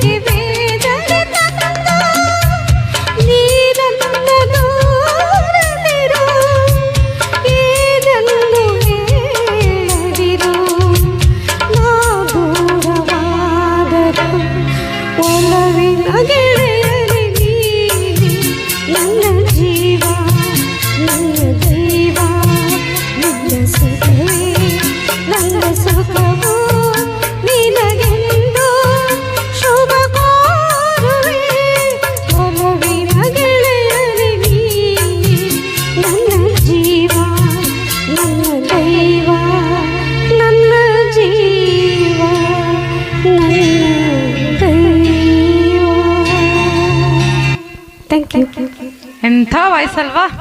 give it ಎಂಥ voice super